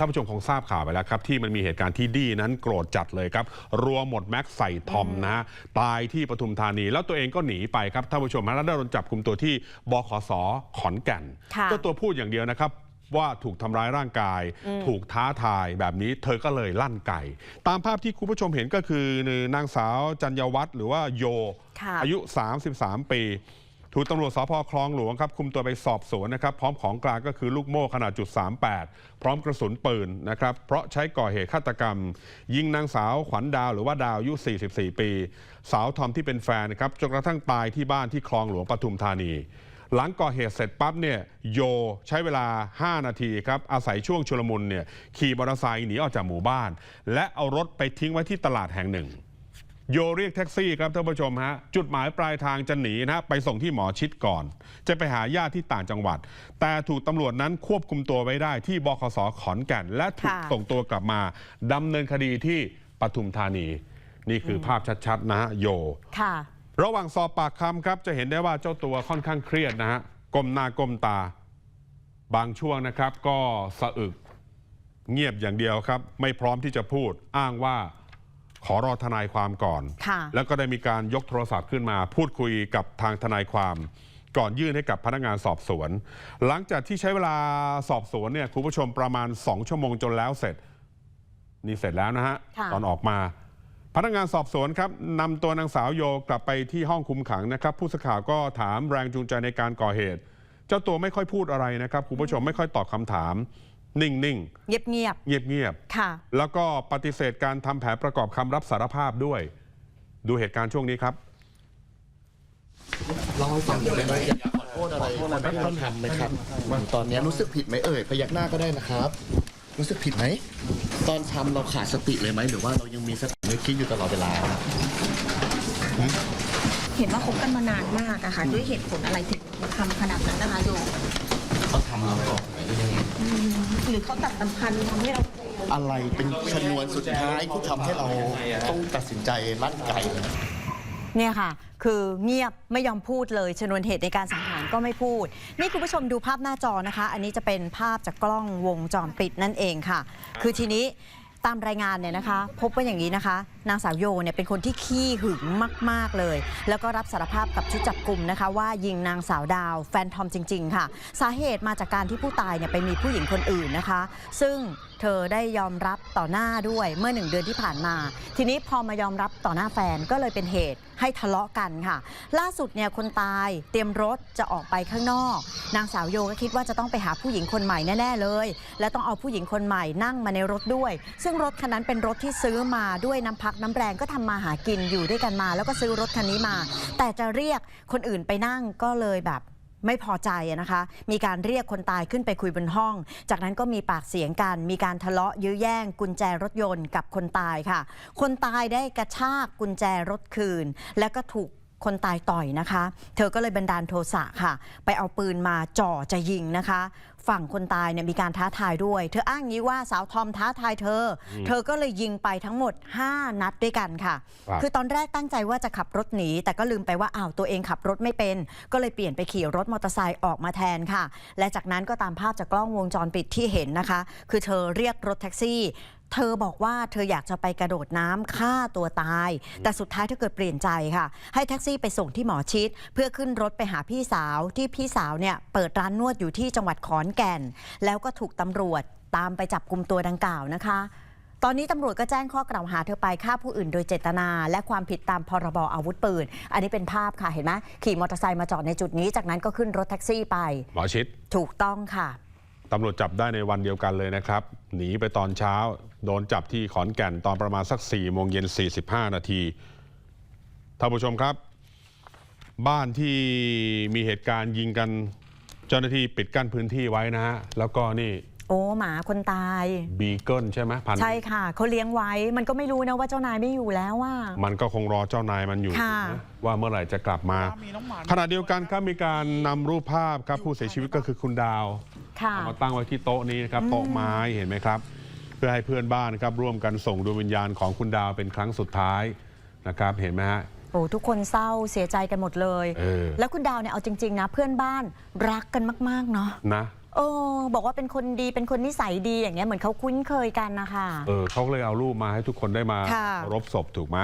ท่านผู้ชมคงทราบข่าวไปแล้วครับ ที่มันมีเหตุการณ์ที่ดีนั้นโกรธจัดเลยครับ รัวหมดแม็กซ์ใส่ทอมนะฮะตายที่ปทุมธานี แล้วตัวเองก็หนีไปครับท่านผู้ชมฮะแล้วได้โดนจับกลุ่มตัวที่บขสขอนแก่นค่ะเจ้าตัวพูดอย่างเดียวนะครับว่าถูกทำร้ายร่างกาย ถูกท้าทายแบบนี้เธอก็เลยลั่นไก่ ตามภาพที่คุณผู้ชมเห็นก็คือนางสาวจัญญวัฒน์หรือว่าโยค่ะอายุ 33 ปี ถูกตำรวจสพคลองหลวงครับคุมตัวไปสอบสวนนะครับ พร้อมของกลางก็คือลูกโม่ขนาดจุด38 พร้อมกระสุนปืนนะครับ เพราะใช้ก่อเหตุฆาตกรรม ยิงนางสาวขวัญดาวหรือว่าดาวอายุ 44 ปี สาวทอมที่เป็นแฟนนะครับจนกระทั่งตายที่บ้านที่คลองหลวงปทุมธานี หลังก่อเหตุเสร็จปั๊บเนี่ยโยใช้เวลา 5 นาทีครับอาศัยช่วงชุลมุนเนี่ยขี่มอเตอร์ไซค์หนีออกจากหมู่บ้าน และเอารถไปทิ้งไว้ที่ตลาดแห่งหนึ่ง โยเรียกแท็กซี่ครับท่านผู้ชมฮะจุดหมายปลายทางจะหนีนะฮะไปส่งที่หมอชิดก่อน จะไปหาญาติที่ต่างจังหวัด แต่ถูกตำรวจนั้นควบคุมตัวไว้ได้ที่บคสขอนแก่น และถูกค่ะส่งตัวกลับมาดำเนินคดีที่ปทุมธานี นี่คือภาพชัดๆนะฮะโยค่ะระหว่างสอบปากคำครับจะเห็นได้ว่าเจ้าตัวค่อนข้างเครียดนะฮะก้มหน้าก้มตา บางช่วงนะครับ ก็สะอึกเงียบอย่างเดียวครับ ไม่พร้อมที่จะพูดอ้างว่า ขอรอทนายความก่อนค่ะแล้วก็ได้มีการยกโทรศัพท์ขึ้นมา พูดคุยกับทางทนายความ ก่อนยื่นให้กับพนักงานสอบสวน หลังจากที่ใช้เวลาสอบสวนเนี่ยคุณผู้ชมประมาณ 2 ชั่วโมงจนแล้วเสร็จ นี่เสร็จแล้วนะฮะค่ะตอนออกมา พนักงานสอบสวนครับนำตัวนางสาวโยกลับไปที่ห้องคุมขังนะครับ ผู้สื่อข่าวก็ถามแรงจูงใจในการก่อเหตุ เจ้าตัวไม่ค่อยพูดอะไรนะครับคุณผู้ชมไม่ค่อยตอบคำถาม นิ่งๆ เงียบเงียบๆค่ะๆแล้วก็ปฏิเสธการทำแผนประกอบคำรับสารภาพด้วย ดูเหตุการณ์ช่วงนี้ครับ เล่าให้ฟังหน่อยได้ไหมอยากขอโทษอะไรคนที่ท่านทำไหมครับตอนนี้รู้สึกผิดไหมเอ่ยพยักหน้าก็ได้นะครับ รู้สึกผิดไหมตอนทำเราขาดสติเลยไหมหรือว่าเรายังมีสตินึกคิดอยู่ตลอดเวลาเห็นว่าคบกันมานานมากอะค่ะ ด้วยเหตุผลอะไรถึงทำขนาดนั้นนะคะโยเขาทำเราก่อนไหมหรือยังไงหรือเขาตัดสัมพันธ์ทำให้เราอะไรเป็นชนวนสุดท้ายที่ทำให้เราต้องตัดสินใจลั่นไกเลยเนี่ยค่ะ คือเงียบไม่ยอมพูดเลยชนวนเหตุในการสังหารก็ไม่พูด นี่คุณผู้ชมดูภาพหน้าจอนะคะ อันนี้จะเป็นภาพจากกล้องวงจรปิดนั่นเองค่ะ คือทีนี้ ตามรายงานเนี่ยนะคะ พบว่าอย่างนี้นะคะ นางสาวโยเนี่ยเป็นคนที่ขี้หึงมาก ๆ เลย แล้วก็รับสารภาพกับชุดจับกลุ่มนะคะ ว่ายิงนางสาวดาวแฟนทอมจริง ๆ ค่ะ สาเหตุมาจากการที่ผู้ตายเนี่ยไปมีผู้หญิงคนอื่นนะคะ ซึ่ง เธอได้ยอมรับต่อหน้าด้วยเมื่อหนึ่งเดือนที่ผ่านมา ทีนี้พอมายอมรับต่อหน้าแฟนก็เลยเป็นเหตุให้ทะเลาะกันค่ะ ล่าสุดเนี่ยคนตายเตรียมรถจะออกไปข้างนอก นางสาวโยก็คิดว่าจะต้องไปหาผู้หญิงคนใหม่แน่ๆเลย และต้องเอาผู้หญิงคนใหม่นั่งมาในรถด้วย ซึ่งรถคันนั้นเป็นรถที่ซื้อมาด้วยน้ำพักน้ำแรงก็ทำมาหากินอยู่ด้วยกันมา แล้วก็ซื้อรถคันนี้มา แต่จะเรียกคนอื่นไปนั่งก็เลยแบบ ไม่พอใจนะคะ มีการเรียกคนตายขึ้นไปคุยบนห้อง จากนั้นก็มีปากเสียงกัน มีการทะเลาะยื้อแย่ง กุญแจรถยนต์กับคนตายค่ะ คนตายได้กระชากกุญแจรถคืน แล้วก็ถูกคนตายต่อยนะคะ เธอก็เลยบันดาลโทสะค่ะ ไปเอาปืนมาจ่อจะยิงนะคะ ฝั่งคนตายเนี่ยมีการท้าทายด้วย เธออ้างงี้ว่าสาวทอมท้าทายเธอ เธอก็เลยยิงไปทั้งหมด 5 นัดด้วยกันค่ะครับคือตอนแรกตั้งใจว่าจะขับรถหนี แต่ก็ลืมไปว่าอ้าวตัวเองขับรถไม่เป็น ก็เลยเปลี่ยนไปขี่รถมอเตอร์ไซค์ออกมาแทนค่ะ และจากนั้นก็ตามภาพจากกล้องวงจรปิดที่เห็นนะคะ คือเธอเรียกรถแท็กซี่เธอบอกว่าเธออยากจะไปกระโดดน้ำฆ่าตัวตาย แต่สุดท้ายเธอเกิดเปลี่ยนใจค่ะ ให้แท็กซี่ไปส่งที่หมอชิด เพื่อขึ้นรถไปหาพี่สาวที่พี่สาวเนี่ยเปิดร้านนวดอยู่ที่จังหวัดขอนแก่น แล้วก็ถูกตำรวจตามไปจับกลุ่มตัวดังกล่าวนะคะ ตอนนี้ตำรวจก็แจ้งข้อกล่าวหาเธอไปฆ่าผู้อื่นโดยเจตนา และความผิดตามพรบอาวุธปืน อันนี้เป็นภาพค่ะเห็นไหมขี่มอเตอร์ไซค์มาจอดในจุดนี้ จากนั้นก็ขึ้นรถแท็กซี่ไป หมอชิดถูกต้องค่ะตำรวจจับได้ในวันเดียวกันเลยนะครับ หนีไปตอนเช้า โดนจับที่ขอนแก่นตอนประมาณสัก4ี่โมงเย็น 45 นาทีท่านผู้ชมครับ บ้านที่มีเหตุการณ์ยิงกัน เจ้าหน้าที่ปิดกั้นพื้นที่ไว้นะฮะแล้วก็นี่โอ้หมาคนตาย บีเกิลใช่ไหมพันธุ์ใช่ค่ะเขาเลี้ยงไว้มันก็ไม่รู้นะว่าเจ้านายไม่อยู่แล้วว่า มันก็คงรอเจ้านายมันอยู่ค่ะ นะว่าเมื่อไหร่จะกลับมา ขณะเดียวกันครับมีการนำรูปภาพครับผู้เสียชีวิตก็คือคุณดาว ค่ะ เอามาตั้งไว้ที่โต๊ะนี้นะครับโต๊ะไม้เห็นไหมครับ เพื่อให้เพื่อนบ้านครับร่วมกันส่งดวงวิญญาณของคุณดาวเป็นครั้งสุดท้ายนะครับ เห็นไหมฮะ โอ้ทุกคนเศร้าเสียใจกันหมดเลย เออ แล้วคุณดาวเนี่ยเอาจริง ๆ นะ เพื่อนบ้านรักกันมากๆเนาะนะเออบอกว่าเป็นคนดีเป็นคนนิสัยดีอย่างเงี้ยเหมือนเขาคุ้นเคยกันนะคะ เออเขาก็เลยเอารูปมาให้ทุกคนได้มาค่ะเคารบศพถูกไหม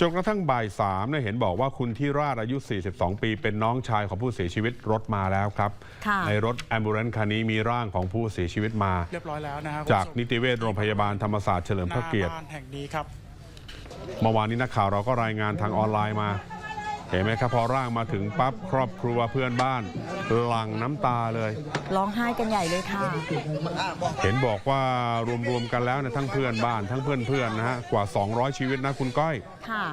จนกระทั่งบ่ายสามเนี่ยเห็นบอกว่าคุณที่ราชอายุ 42 ปี เป็นน้องชายของผู้เสียชีวิตรถมาแล้วครับ ค่ะ ในรถแอมบูเรนคันนี้มีร่างของผู้เสียชีวิตมา เรียบร้อยแล้วนะฮะจากนิติเวชโรงพยาบาลธรรมศาสตร์เฉลิมหพระน้าเกียรติบ้านแห่งนี้ครับ เมื่อวานนี้นักข่าวเราก็รายงานทางออนไลน์มา เห็นไหมครับพอร่างมาถึงปั๊บครอบครัวเพื่อนบ้านหลั่งน้ำตาเลย ร้องไห้กันใหญ่เลยค่ะ เห็นบอกว่ารวมๆกันแล้วเนี่ยทั้งเพื่อนบ้านทั้งเพื่อนๆนะฮะกว่า 200 ชีวิตนะคุณก้อย ค่ะ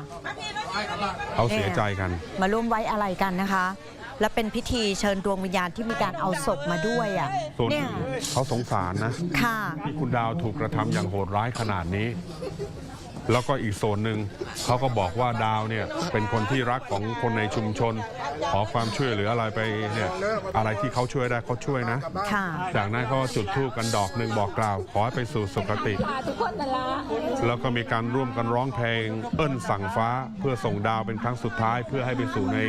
เขาเสียใจกัน มาร่วมไว้อะไรกันนะคะ และเป็นพิธีเชิญดวงวิญญาณที่มีการเอาศพมาด้วยอะส่วนเนี่ยเขาสงสารนะค่ะ ที่คุณดาวถูกกระทำอย่างโหดร้ายขนาดนี้ แล้วก็อีกโซนหนึ่งเขาก็บอกว่าดาวเนี่ยเป็นคนที่รักของคนในชุมชน ขอความช่วยเหลืออะไรไปเนี่ยอะไรที่เขาช่วยได้เขาช่วยนะ ค่ะ จากนั้นก็จุดธูปกันดอกหนึ่งบอกกล่าว ขอให้ไปสู่สุคติ แล้วก็มีการร่วมกันร้องเพลง เอิ้นสั่งฟ้าเพื่อส่งดาวเป็นครั้งสุดท้าย เพื่อให้ไปสู่ใน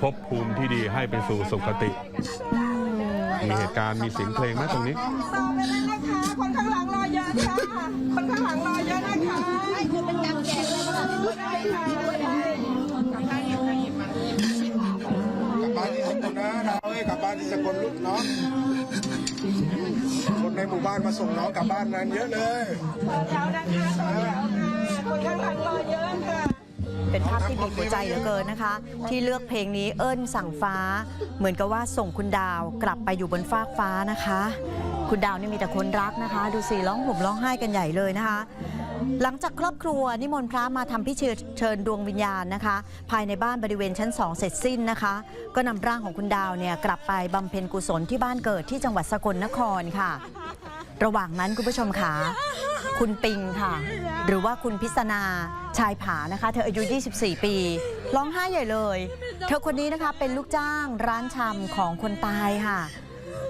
ภพภูมิที่ดีให้ไปสู่สุคติ มีเหตุการณ์มีเสียงเพลงไหมตรงนี้ ต่อไปแล้วนะคะคนข้างหลังรอเยอะค่ะ สกลลูกเนาะคนในหมู่บ้านมาส่งน้องกลับบ้านนั้นเยอะเลยแถวนะคะต่อแถวค่ะคนข้างหลังรอเยอะค่ะ เป็นภาพที่บีบหัวใจเหลือเกินนะคะ ที่เลือกเพลงนี้เอิ้นสั่งฟ้า เหมือนกับว่าส่งคุณดาวกลับไปอยู่บนฟากฟ้านะคะ คุณดาวนี่มีแต่คนรักนะคะ ดูสิร้องห่มร้องไห้กันใหญ่เลยนะคะ หลังจากครอบครัวนิมนต์พระมาทำพิธีเชิญดวงวิญญาณนะคะ ภายในบ้านบริเวณชั้น2เสร็จสิ้นนะคะ ก็นำร่างของคุณดาวเนี่ยกลับไปบำเพ็ญกุศลที่บ้านเกิดที่จังหวัดสกลนครค่ะ ระหว่างนั้นคุณผู้ชมขาคุณปิงค่ะ หรือว่าคุณพิษณาชายผานะคะ เธออายุ 24 ปีร้องไห้ใหญ่เลย เธอคนนี้นะคะเป็นลูกจ้างร้านชำของคนตายค่ะ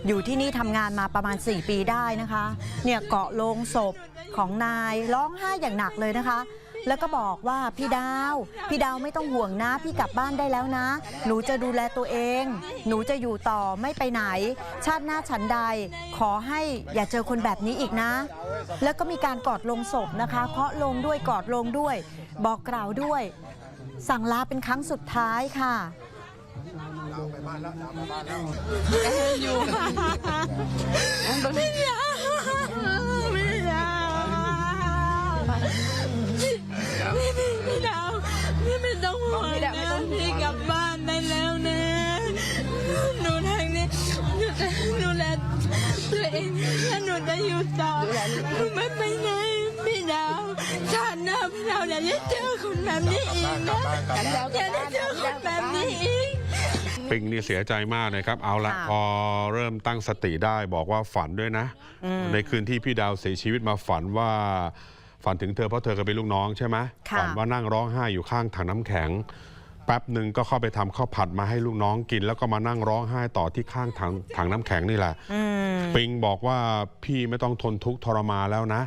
อยู่ที่นี่ทำงานมาประมาณ 4 ปีได้นะคะ เนี่ยเกาะโลงศพของนายร้องไห้อย่างหนักเลยนะคะ แล้วก็บอกว่าพี่ดาว พี่ดาวไม่ต้องห่วงนะ พี่กลับบ้านได้แล้วนะ หนูจะดูแลตัวเอง หนูจะอยู่ต่อไม่ไปไหน ชาติหน้าฉันใด ขอให้อย่าเจอคนแบบนี้อีกนะ แล้วก็มีการกอดลงศพนะคะ เคาะลงด้วยกอดลงด้วย บอกกล่าวด้วย สั่งลาเป็นครั้งสุดท้ายค่ะ ไม่อยากไม่อยากพี่พี่ดาวพี่ไม่ต้องห่วงนะพี่กลับบ้านได้แล้วนะหนูทางนี้หนูจะดูแลตัวเองถ้าหนูจะอยู่ต่อหนูไม่ไปไหนพี่ดาวชาติหน้าพี่ดาวอย่าได้เจอคนแบบนี้อีกนะอย่าได้เจอคนแบบนี้อีก ปิงนี่เสียใจมากนะครับ เอาละค่ะพอเริ่มตั้งสติได้บอกว่าฝันด้วยนะ ในคืนที่พี่ดาวเสียชีวิตมาฝันว่า ฝันถึงเธอเพราะเธอก็เป็นลูกน้องใช่ไหมค่ะฝันว่านั่งร้องไห้อยู่ข้างถังน้ำแข็งแป๊บหนึ่งก็เข้าไปทำข้าวผัดมาให้ลูกน้องกิน แล้วก็มานั่งร้องไห้ต่อที่ข้างถังถังน้ำแข็งนี่แหละอืมปิงบอกว่าพี่ไม่ต้องทนทุกข์ทรมานแล้วนะ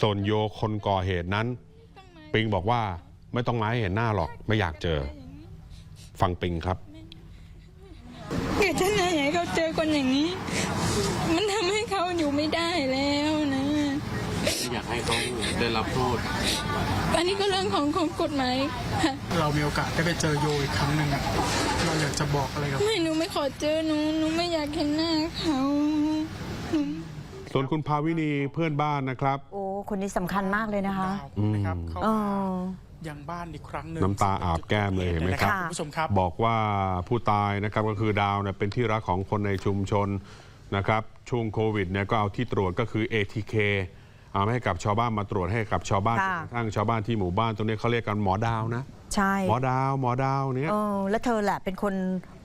ส่วนโยคนก่อเหตุนั้น ปิงบอกว่าไม่ต้องมาให้เห็นหน้าหรอกไม่อยากเจอ ฟังปิงครับ คนอย่างนี้ มันทำให้เขาอยู่ไม่ได้แล้วนะ อยากให้เขาได้รับโทษอันนี้ก็เรื่องของของกฎหมายค่ะ เรามีโอกาสได้ไปเจอโยอีกครั้งหนึ่งอะเราอยากจะบอกอะไรกับ ไม่หนูไม่ขอเจอหนูหนูไม่อยากเห็นหน้าเขาหนู ส่วนคุณภาวินีเพื่อนบ้านนะครับ โอ้ คนนี้สำคัญมากเลยนะคะ นะครับเข้าเอมา อ ยังบ้านอีกครั้งหนึ่งน้ำตาอาบแก้มเลยเห็นไหมครับคุณผู้ชมครับบอกว่าผู้ตายนะครับก็คือดาวเนี่ยเป็นที่รักของคนในชุมชนนะครับช่วงโควิดเนี่ยก็เอาที่ตรวจก็คือ ATK เอามาให้กับชาวบ้านมาตรวจให้กับชาวบ้านค่ะจนกระทั้งชาวบ้านที่หมู่บ้านตรงนี้เขาเรียกกันหมอดาวนะใช่หมอดาวหมอดาวเนี่ยเออแล้วเธอแหละเป็นคน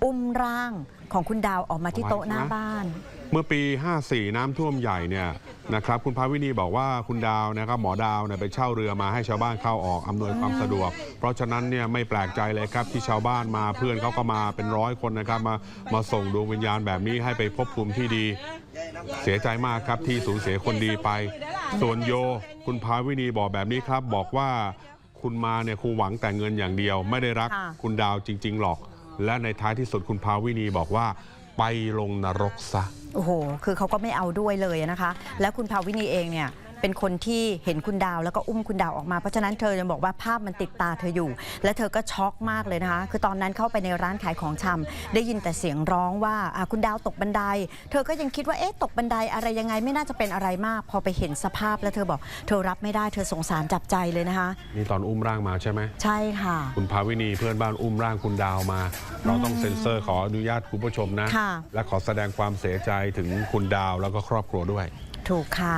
อุ้มร่างของคุณดาวออกมาที่โต๊ะหน้าบ้าน เมื่อปี 54 น้ำท่วมใหญ่เนี่ยนะครับคุณภาวินีบอกว่าคุณดาวนะครับหมอดาวเนี่ยไปเช่าเรือมาให้ชาวบ้านเข้าออกอำนวยความสะดวก เพราะฉะนั้นเนี่ยไม่แปลกใจเลยครับที่ชาวบ้านมาเพื่อนเขาก็มาเป็นร้อยคนนะครับมามาส่งดวงวิญญาณแบบนี้ให้ไปพบภูมิที่ดี เสียใจมากครับที่สูญเสียคนดีไป ส่วนโย คุณภาวินีบอกแบบนี้ครับบอกว่าคุณมาเนี่ยคงหวังแต่เงินอย่างเดียว ไม่ได้รักค่ะคุณดาวจริง ๆ หรอก และในท้ายที่สุดคุณภาวินีบอกว่า ไปลงนรกซะ โอ้โห คือเขาก็ไม่เอาด้วยเลยนะคะ แล้วคุณภาวินีเองเนี่ย เป็นคนที่เห็นคุณดาวแล้วก็อุ้มคุณดาวออกมา เพราะฉะนั้นเธอจะบอกว่าภาพมันติดตาเธออยู่ และเธอก็ช็อกมากเลยนะคะ คือตอนนั้นเข้าไปในร้านขายของชำได้ยินแต่เสียงร้องว่าอะคุณดาวตกบันได เธอก็ยังคิดว่าเอ๊ะตกบันไดอะไรยังไงไม่น่าจะเป็นอะไรมาก พอไปเห็นสภาพแล้วเธอบอก เธอรับไม่ได้เธอสงสารจับใจเลยนะคะนี่ตอนอุ้มร่างมาใช่ไหมใช่ค่ะ คุณภาวินีเพื่อนบ้านอุ้มร่างคุณดาวมา เราต้องเซ็นเซอร์ขออนุญาตคุณผู้ชมนะค่ะและขอแสดงความเสียใจถึงคุณดาวแล้วก็ครอบครัวด้วย ถูกค่ะ